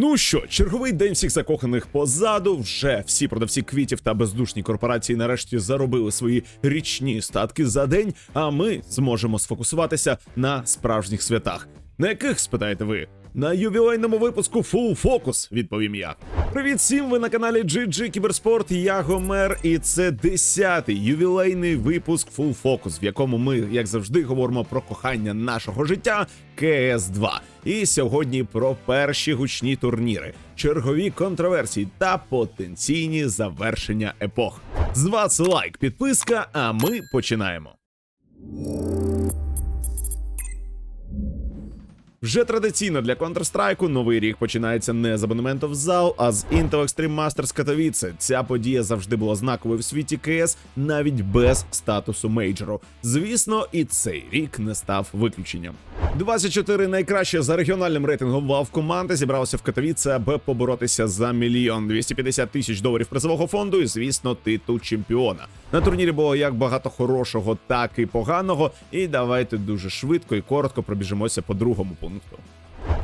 Ну що, черговий день всіх закоханих позаду. Вже всі продавці квітів та бездушні корпорації нарешті заробили свої річні статки за день. А ми зможемо сфокусуватися на справжніх святах. На яких спитаєте ви? На ювілейному випуску Full Focus, відповім я. Привіт всім! Ви на каналі GG Кіберспорт. Я Гомер, і це 10-й ювілейний випуск Full Focus, в якому ми, як завжди, говоримо про кохання нашого життя КС 2 І сьогодні про перші гучні турніри, чергові контроверсії та потенційні завершення епох. З вас лайк, підписка, а ми починаємо. Вже традиційно для Counter-Strike новий рік починається не з абонементу в зал, а з Intel Extreme Masters Katowice. Ця подія завжди була знаковою в світі КС, навіть без статусу мейджору. Звісно, і цей рік не став виключенням. 24 найкраще за регіональним рейтингом Valve команди зібралися в Катовіце, аби поборотися за мільйон 250 тисяч доларів призового фонду і, звісно, титул чемпіона. На турнірі було як багато хорошого, так і поганого. І давайте дуже швидко і коротко пробіжимося по другому пункту.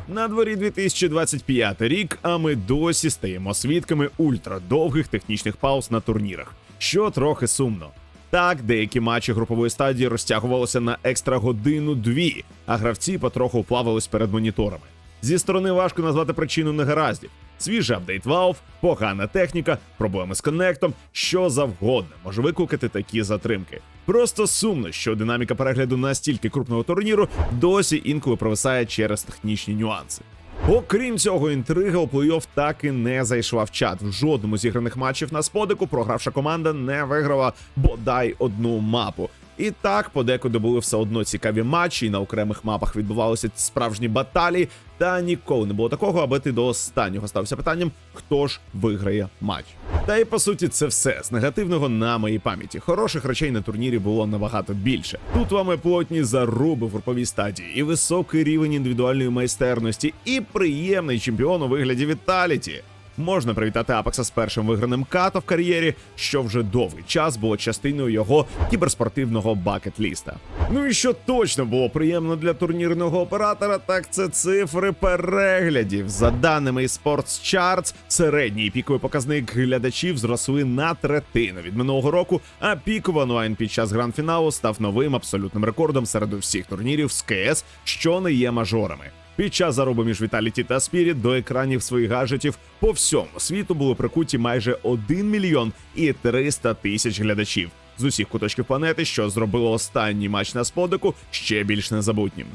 На дворі 2025 рік, а ми досі стаємо свідками ультрадовгих технічних пауз на турнірах, що трохи сумно. Так, деякі матчі групової стадії розтягувалися на екстра годину дві, а гравці потроху плавались перед моніторами. Зі сторони важко назвати причину негараздів. Свіжий апдейт Valve, погана техніка, проблеми з коннектом, що завгодно може викликати такі затримки. Просто сумно, що динаміка перегляду настільки крупного турніру досі інколи провисає через технічні нюанси. Окрім цього, інтрига у плей-офф так і не зайшла в чат. В жодному з іграних матчів на сподику програвша команда не виграла бодай одну мапу. І так, подекуди були все одно цікаві матчі, і на окремих мапах відбувалися справжні баталії. Та ніколи не було такого, аби ти до останнього стався питанням, хто ж виграє матч. Та й по суті, це все з негативного на моїй пам'яті. Хороших речей на турнірі було набагато більше. Тут вами плотні заруби в груповій стадії, і високий рівень індивідуальної майстерності, і приємний чемпіон у вигляді Віталіті. Можна привітати Апекса з першим виграним като в кар'єрі, що вже довгий час було частиною його кіберспортивного бакет-ліста. Ну і що точно було приємно для турнірного оператора, так це цифри переглядів. За даними Sports Charts, середній піковий показник глядачів зросли на третину від минулого року, а пік онлайн під час гранд-фіналу став новим абсолютним рекордом серед усіх турнірів з КС, що не є мажорами. Під час заруби між Vitality та Spirit до екранів своїх гаджетів по всьому світу були прикуті майже 1 мільйон і 300 тисяч глядачів з усіх куточків планети, що зробило останній матч на сподику ще більш незабутнім.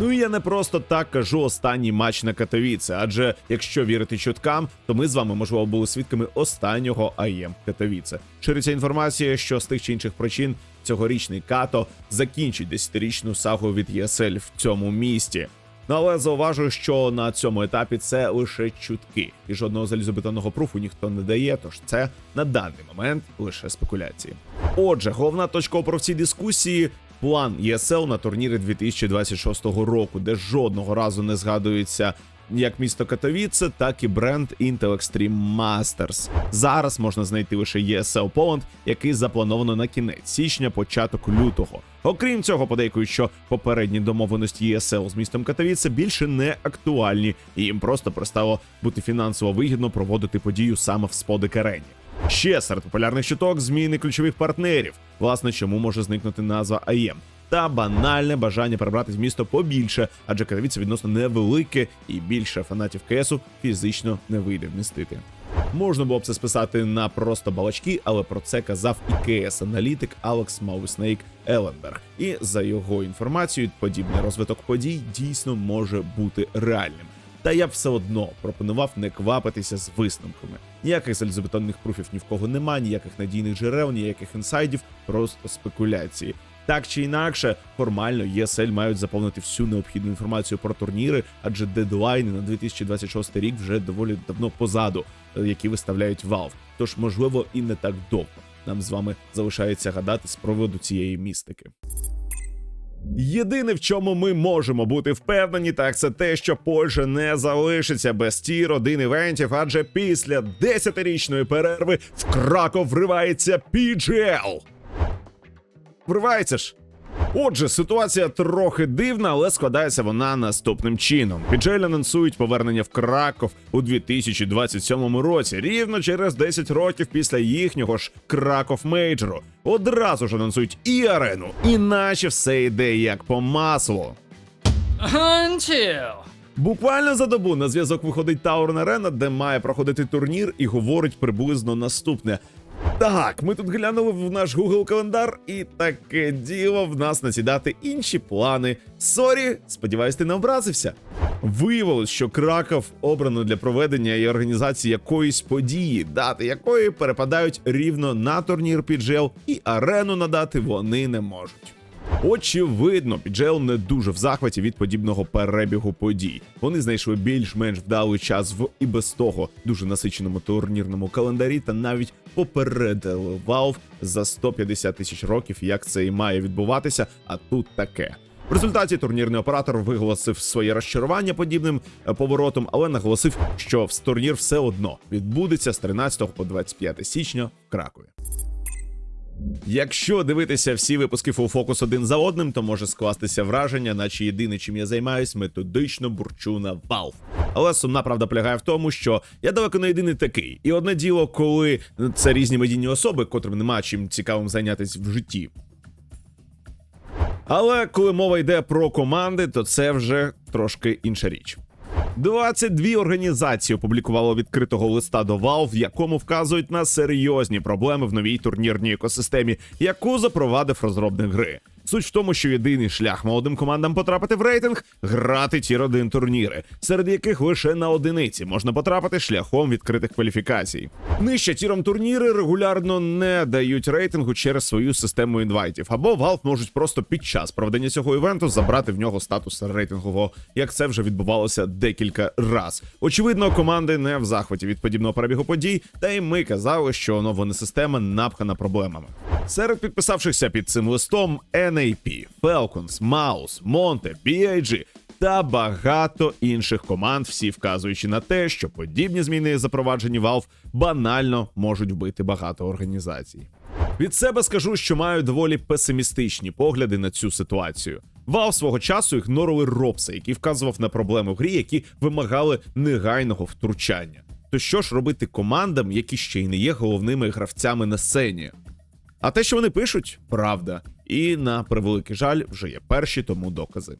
Ну і я не просто так кажу останній матч на Катовіце, адже якщо вірити чуткам, то ми з вами можливо були свідками останнього АЄМ Катовіце. Шириться інформація, що з тих чи інших причин цьогорічний като закінчить десятирічну сагу від ЄСЛ в цьому місті. Ну, але зауважую, що на цьому етапі це лише чутки, і жодного залізобетонного пруфу ніхто не дає. Тож це на даний момент лише спекуляції. Отже, головна точка опору в цій дискусії. План ЄСЛ на турнірі 2026 року, де жодного разу не згадується як місто Катовіце, так і бренд Intel Extreme Masters. Зараз можна знайти лише ESL Poland, який заплановано на кінець січня, початок лютого. Окрім цього, подейкують, що попередні домовленості ESL з містом Катовіце більше не актуальні, і їм просто перестало бути фінансово вигідно проводити подію саме в сподик арені. Ще серед популярних чуток зміни ключових партнерів. Власне, чому може зникнути назва АЄМ. Та банальне бажання перебрати в місто побільше, адже Катовіце відносно невелике і більше фанатів КСу фізично не вийде вмістити. Можна було б це списати на просто балачки, але про це казав і КС-аналітик Алекс Мауснейк Еленберг. І за його інформацією, подібний розвиток подій дійсно може бути реальним. Та я б все одно пропонував не квапитися з висновками. Ніяких залізобетонних пруфів ні в кого нема, ніяких надійних джерел, ніяких інсайдів, просто спекуляції. Так чи інакше, формально ЄСЛ мають заповнити всю необхідну інформацію про турніри, адже дедлайни на 2026 рік вже доволі давно позаду, е, які виставляють Valve. Тож, можливо, і не так довго. Нам з вами залишається гадати з приводу цієї містики. Єдине, в чому ми можемо бути впевнені, так це те, що Польща не залишиться без ті родин івентів, адже після 10-річної перерви в Краков вривається PGL. Вривається ж. Отже, ситуація трохи дивна, але складається вона наступним чином. Піджель анонсують повернення в Краков у 2027 році, рівно через 10 років після їхнього ж Краков Мейджору. Одразу ж анонсують і арену, іначе все йде як по маслу. Until. Буквально за добу на зв'язок виходить Таурн Арена, де має проходити турнір, і говорить приблизно наступне. Так, ми тут глянули в наш Google календар, і таке діло в нас насідати інші плани. Сорі, сподіваюсь, ти не образився. Виявилось, що Краков обрано для проведення і організації якоїсь події, дати якої перепадають рівно на турнір піджел, і арену надати вони не можуть. Очевидно, Піджел не дуже в захваті від подібного перебігу подій. Вони знайшли більш-менш вдалий час в і без того дуже насиченому турнірному календарі, та навіть попередили Valve за 150 тисяч років, як це і має відбуватися. А тут таке. В результаті турнірний оператор виголосив своє розчарування подібним е, поворотом, але наголосив, що в турнір все одно відбудеться з 13 по 25 січня в Кракові. Якщо дивитися всі випуски Full один за одним, то може скластися враження, наче єдине, чим я займаюсь, методично бурчу на Valve. Але сумна правда полягає в тому, що я далеко не єдиний такий. І одне діло, коли це різні медійні особи, котрим нема чим цікавим зайнятися в житті. Але коли мова йде про команди, то це вже трошки інша річ. 22 організації опублікувало відкритого листа до Valve, в якому вказують на серйозні проблеми в новій турнірній екосистемі, яку запровадив розробник гри. Суть в тому, що єдиний шлях молодим командам потрапити в рейтинг грати ті 1 турніри, серед яких лише на одиниці можна потрапити шляхом відкритих кваліфікацій. Нижче тіром турніри регулярно не дають рейтингу через свою систему інвайтів, або Valve можуть просто під час проведення цього івенту забрати в нього статус рейтингового, як це вже відбувалося декілька раз. Очевидно, команди не в захваті від подібного перебігу подій, та й ми казали, що оновлена система напхана проблемами. Серед підписавшихся під цим листом NAP, Falcons, Mouse, Monte, BIG та багато інших команд, всі вказуючи на те, що подібні зміни, запроваджені Valve, банально можуть вбити багато організацій. Від себе скажу, що маю доволі песимістичні погляди на цю ситуацію. Valve свого часу ігнорили Робса, який вказував на проблеми в грі, які вимагали негайного втручання. То що ж робити командам, які ще й не є головними гравцями на сцені? А те, що вони пишуть, правда. І на превеликий жаль, вже є перші тому докази.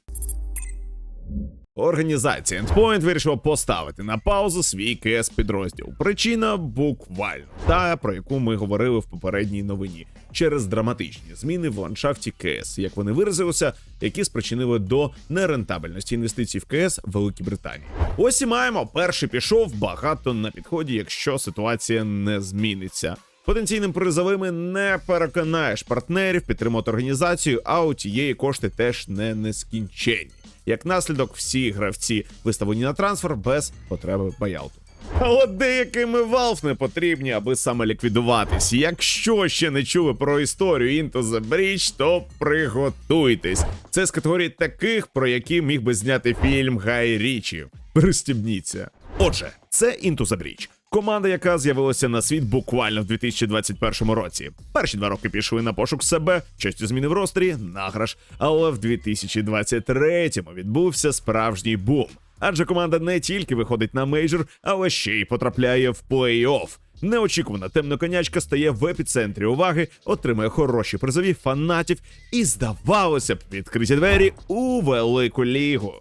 Організація Endpoint вирішила поставити на паузу свій КС підрозділ. Причина буквально та про яку ми говорили в попередній новині через драматичні зміни в ландшафті КС, як вони виразилися, які спричинили до нерентабельності інвестицій в КС Великій Британії. Ось і маємо. Перший пішов багато на підході, якщо ситуація не зміниться. Потенційним призовими не переконаєш партнерів підтримати організацію, а у тієї кошти теж не нескінченні. Як наслідок, всі гравці виставлені на трансфер без потреби баяуту. А от деякими Valve не потрібні, аби саме ліквідуватись. Якщо ще не чули про історію Into the Breach, то приготуйтесь. Це з категорії таких, про які міг би зняти фільм Гай Річі. Пристібніться. Отже, це Into the Breach. Команда, яка з'явилася на світ буквально в 2021 році. Перші два роки пішли на пошук себе, щось зміни в рострі, награш. Але в 2023-му відбувся справжній бум. Адже команда не тільки виходить на мейджор, але ще й потрапляє в плей-офф. Неочікувана темноконячка стає в епіцентрі уваги, отримує хороші призові фанатів і, здавалося б, відкриті двері у велику лігу.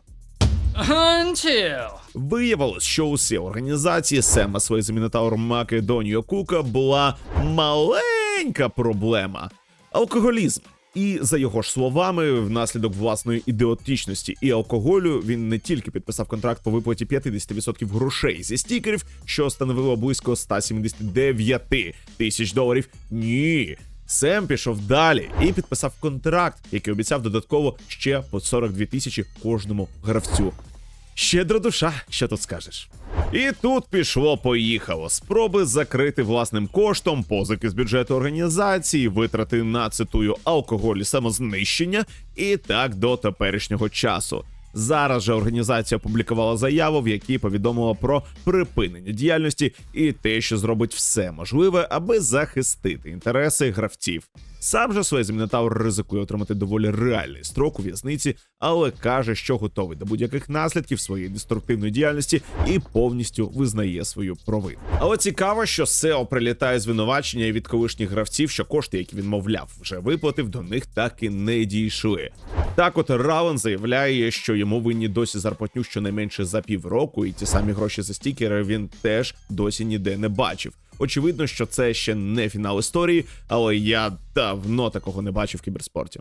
Until. Виявилось, що усі організації Сема своє Мінотавр Македоніо Кука була маленька проблема алкоголізм. І за його ж словами, внаслідок власної ідіотичності і алкоголю він не тільки підписав контракт по виплаті 50% грошей зі стікерів, що становило близько 179 тисяч доларів. Ні. Сем пішов далі і підписав контракт, який обіцяв додатково ще по 42 тисячі кожному гравцю. Щедра душа, що тут скажеш. І тут пішло поїхало. Спроби закрити власним коштом позики з бюджету організації, витрати на цитую алкоголь і самознищення, і так до теперішнього часу. Зараз же організація опублікувала заяву, в якій повідомила про припинення діяльності і те, що зробить все можливе, аби захистити інтереси гравців. Сам же своє Мінотавр ризикує отримати доволі реальний строк у в'язниці, але каже, що готовий до будь-яких наслідків своєї деструктивної діяльності і повністю визнає свою провину. Але цікаво, що SEO прилітає звинувачення від колишніх гравців, що кошти, які він мовляв, вже виплатив, до них так і не дійшли. Так, от Равен заявляє, що йому винні досі зарплатню щонайменше за півроку, і ті самі гроші за стікери він теж досі ніде не бачив. Очевидно, що це ще не фінал історії, але я давно такого не бачив в кіберспорті.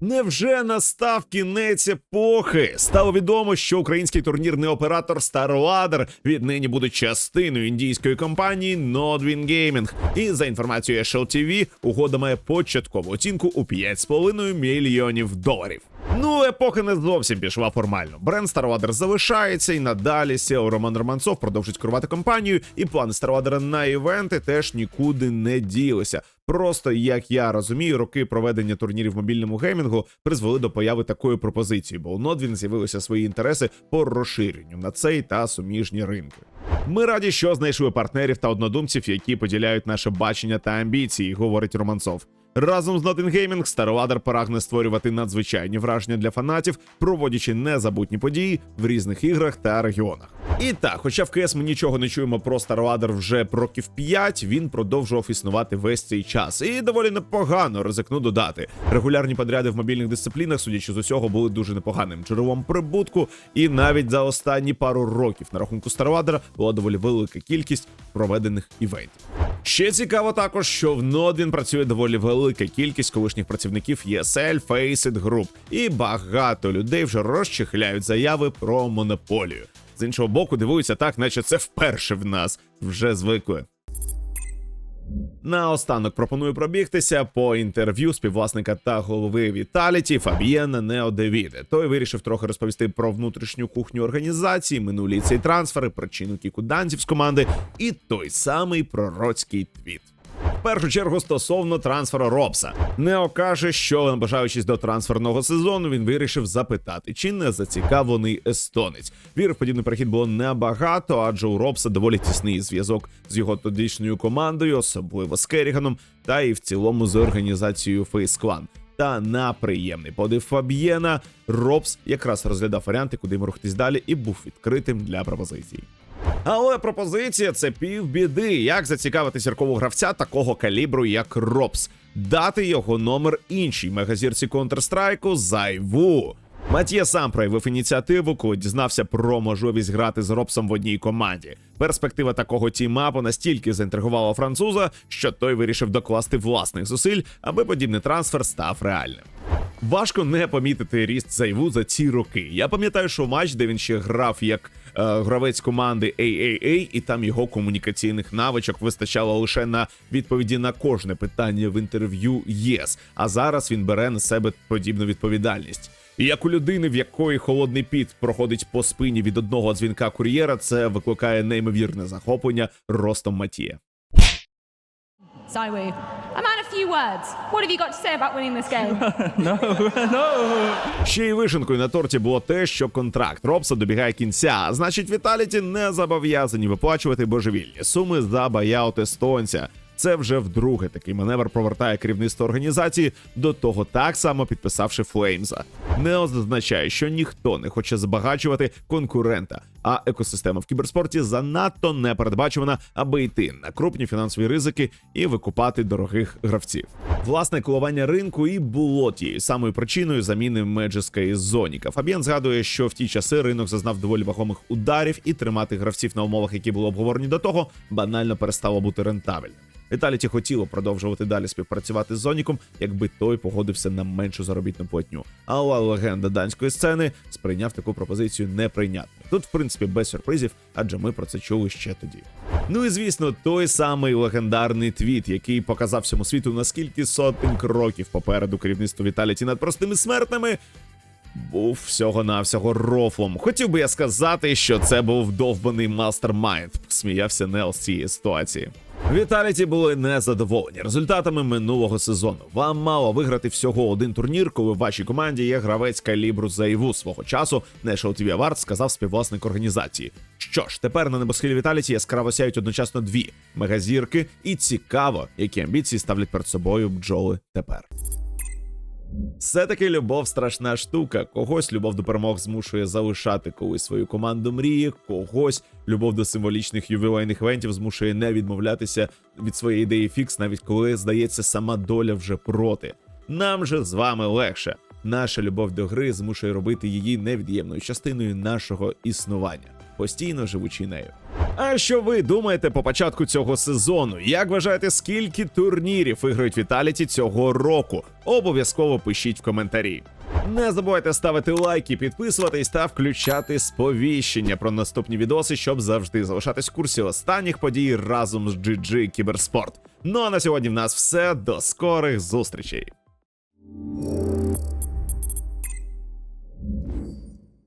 Невже настав кінець епохи? Стало відомо, що український турнірний оператор StarLadder віднині буде частиною індійської компанії Nodwin Gaming. І за інформацією SLTV, угода має початкову оцінку у 5,5 мільйонів доларів. Ну, епоха не зовсім пішла формально. Бренд StarLadder залишається і надалі SEO Роман Романцов продовжить керувати компанією, і плани StarLadder на івенти теж нікуди не ділися. Просто як я розумію, роки проведення турнірів в мобільному геймінгу призвели до появи такої пропозиції, бо у Nodwin з'явилися свої інтереси по розширенню на цей та суміжні ринки. Ми раді, що знайшли партнерів та однодумців, які поділяють наше бачення та амбіції, говорить Романцов. Разом з Notting Gaming StarLadder прагне створювати надзвичайні враження для фанатів, проводячи незабутні події в різних іграх та регіонах. І так, хоча в КС ми нічого не чуємо про StarLadder вже років 5, він продовжував існувати весь цей час. І доволі непогано ризикну додати. Регулярні подряди в мобільних дисциплінах, судячи з усього, були дуже непоганим джерелом прибутку. І навіть за останні пару років на рахунку StarLadder була доволі велика кількість проведених івентів. Ще цікаво також, що в Nodwin працює доволі велика кількість колишніх працівників ESL, Faceit Group, і багато людей вже розчехляють заяви про монополію. З іншого боку, дивуються так, наче це вперше в нас вже звикли. Наостанок пропоную пробігтися по інтерв'ю співвласника та голови Віталіті Фабієна Неодевіде. Той вирішив трохи розповісти про внутрішню кухню організації, минулі ці трансфери, причину кіку данців з команди і той самий пророцький твіт. В першу чергу стосовно трансферу Робса. Нео каже, що наближаючись до трансферного сезону, він вирішив запитати, чи не зацікавлений естонець. Вір в подібний перехід було небагато, адже у Робса доволі тісний зв'язок з його тодішньою командою, особливо з Керіганом, та і в цілому з організацією Clan. Та на приємний подив Фаб'єна Робс якраз розглядав варіанти, куди йому рухатись далі, і був відкритим для пропозицій. Але пропозиція це півбіди. Як зацікавити зіркового гравця такого калібру, як Робс, дати його номер іншій мегазірці Counter-Strike Зайву. Матія сам проявив ініціативу, коли дізнався про можливість грати з Робсом в одній команді. Перспектива такого тімапу настільки заінтригувала француза, що той вирішив докласти власних зусиль, аби подібний трансфер став реальним. Важко не помітити ріст Зайву за ці роки. Я пам'ятаю, що матч, де він ще грав як гравець команди AAA, і там його комунікаційних навичок вистачало лише на відповіді на кожне питання в інтерв'ю ЄС. А зараз він бере на себе подібну відповідальність. І як у людини, в якої холодний піт проходить по спині від одного дзвінка кур'єра, це викликає неймовірне захоплення ростом Матія. A man of few words. What have you got to say about winning this game? Ще й вишенкою на торті було те, що контракт Робса добігає кінця. Значить, Віталіті не зобов'язані виплачувати божевільні суми за баяут естонця. Це вже вдруге такий маневр повертає керівництво організації до того, так само підписавши Флеймза. Не означає, що ніхто не хоче збагачувати конкурента, а екосистема в кіберспорті занадто непередбачувана, аби йти на крупні фінансові ризики і викупати дорогих гравців. Власне коливання ринку і було тією самою причиною заміни Меджиска Зоніка. Фабіан згадує, що в ті часи ринок зазнав доволі вагомих ударів, і тримати гравців на умовах, які були обговорені до того, банально перестало бути рентабельним. Віталіті хотіло продовжувати далі співпрацювати з Зоніком, якби той погодився на меншу заробітну платню. Але легенда данської сцени сприйняв таку пропозицію неприйнятно. Тут, в принципі, без сюрпризів, адже ми про це чули ще тоді. Ну і звісно, той самий легендарний твіт, який показав всьому світу наскільки сотень кроків попереду керівництва Віталіті над простими смертними. Був всього-навсього рофлом. Хотів би я сказати, що це був довбаний мастермайнд. Сміявся Нел з цієї ситуації. Віталіті були незадоволені результатами минулого сезону. Вам мало виграти всього один турнір, коли в вашій команді є гравець калібру Зайву свого часу. National TV сказав співвласник організації. Що ж, тепер на небосхилі Віталіті яскраво сяють одночасно дві мегазірки, і цікаво, які амбіції ставлять перед собою бджоли тепер. Все-таки любов страшна штука. Когось любов до перемог змушує залишати колись свою команду мрії, когось любов до символічних ювілейних івентів змушує не відмовлятися від своєї ідеї фікс, навіть коли здається сама доля вже проти. Нам же з вами легше. Наша любов до гри змушує робити її невід'ємною частиною нашого існування, постійно живучи нею. А що ви думаєте по початку цього сезону? Як вважаєте, скільки турнірів виграють Віталіті цього року? Обов'язково пишіть в коментарі. Не забувайте ставити лайки, підписуватись та включати сповіщення про наступні відоси, щоб завжди залишатись в курсі останніх подій разом з GG Кіберспорт. Ну а на сьогодні в нас все. До скорих зустрічей.